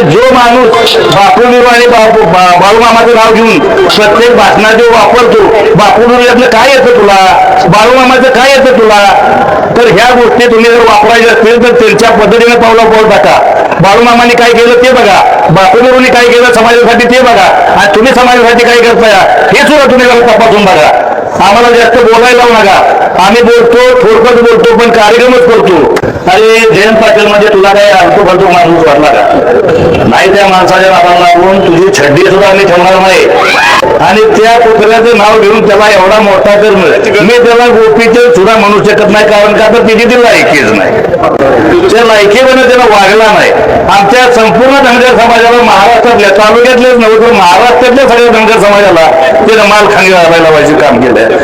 जो माणूस बापूनिरू आणि बापू बाळूमामाचं नाव घेऊन प्रत्येक भाषणात जो वापरतो बापूनिरू काय येतं तुला? बाळूमामाचं काय येतं तुला? तर ह्या गोष्टी तुम्ही जर वापरायच्या असतील तर त्यांच्या पद्धतीने पावला पाऊल टाका. बाळूमामाने काय केलं ते बघा. बापूनिरूने काय केलं समाजासाठी ते बघा. आणि तुम्ही समाजासाठी काय करताय? हे सुद्धा तुम्ही तपासून बघा. आम्हाला जास्त बोलायला नका. आम्ही बोलतो थोडकत बोलतो पण कार्यक्रमच करतो. अरे जयंत पाटील म्हणजे तुला काय आणतो फालतू माणूस वाटला का? नाही त्या माणसाच्या नावाला लागून तुझी छड्डी सुद्धा आम्ही ठेवणार नाही. आणि त्या कुत्र्याचं नाव घेऊन त्याला एवढा मोठा करणं मी त्याला गोपीचे सुद्धा म्हणू शकत नाही कारण का तर तिची ती लायकीच नाही. त्या लायकीमध्ये त्याला वागला नाही. आमच्या संपूर्ण धनगर समाजाला महाराष्ट्रातल्या तालुक्यातल्याच नव्हे तर महाराष्ट्रातल्या सगळ्या धनगर समाजाला त्यानं मालखानी घालायला पाहिजे काम केलंय